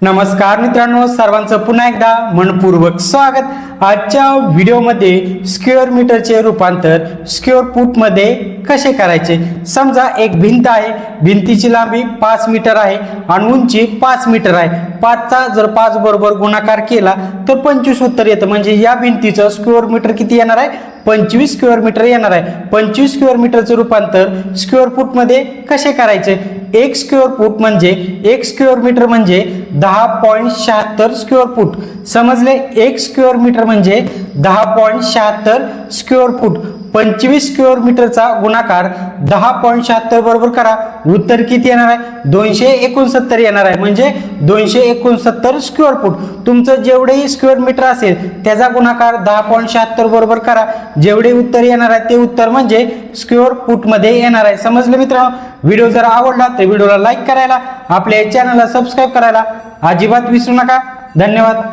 नमस्कार मित्रांनो सर्वांचं पुन्हा एकदा मनपूर्वक स्वागत. आजच्या व्हिडिओमध्ये स्क्वेअर मीटरचे रूपांतर स्क्युअर फूटमध्ये कसे करायचे? समजा एक भिंत आहे. भिंतीची लांबी पाच मीटर आहे आणि उंची पाच मीटर आहे. पाचचा जर पाच बरोबर गुणाकार केला तर पंचवीस उत्तर येतं. म्हणजे या भिंतीचं स्क्वेअर मीटर किती येणार आहे? पंचवीस स्क्वेअर मीटर येणार आहे. पंचवीस स्क्वेअर मीटरचं रूपांतर स्क्वेअर फूटमध्ये कसे करायचे? एक स्क्वेअर फूट म्हणजे एक स्क्वेअर मीटर म्हणजे दहा पॉईंट शहात्तर स्क्वेअर फूट समजले? एक स्क्वेअर मीटर म्हणजे दहा पॉईंट शहात्तर स्क्वेअर फूट पंचवीस स्क्वेअर मीटरचा गुणाकार दहा पॉईंट शहात्तर बरोबर करा. उत्तर किती येणार आहे? दोनशे एकोणसत्तर येणार आहे. म्हणजे दोनशे एकोणसत्तर स्क्वेअर फूट तुमचं जेवढेही स्क्वेअर मीटर असेल त्याचा गुणाकार दहा पॉईंट शहात्तर बरोबर करा. जेवढे उत्तर येणार आहे ते उत्तर म्हणजे स्क्वेअर फूटमध्ये येणार आहे. समजलं मित्रांनो? व्हिडिओ जर आवडला तर व्हिडिओला लाईक करायला आपल्या चॅनलला सबस्क्राईब करायला अजिबात विसरू नका. धन्यवाद.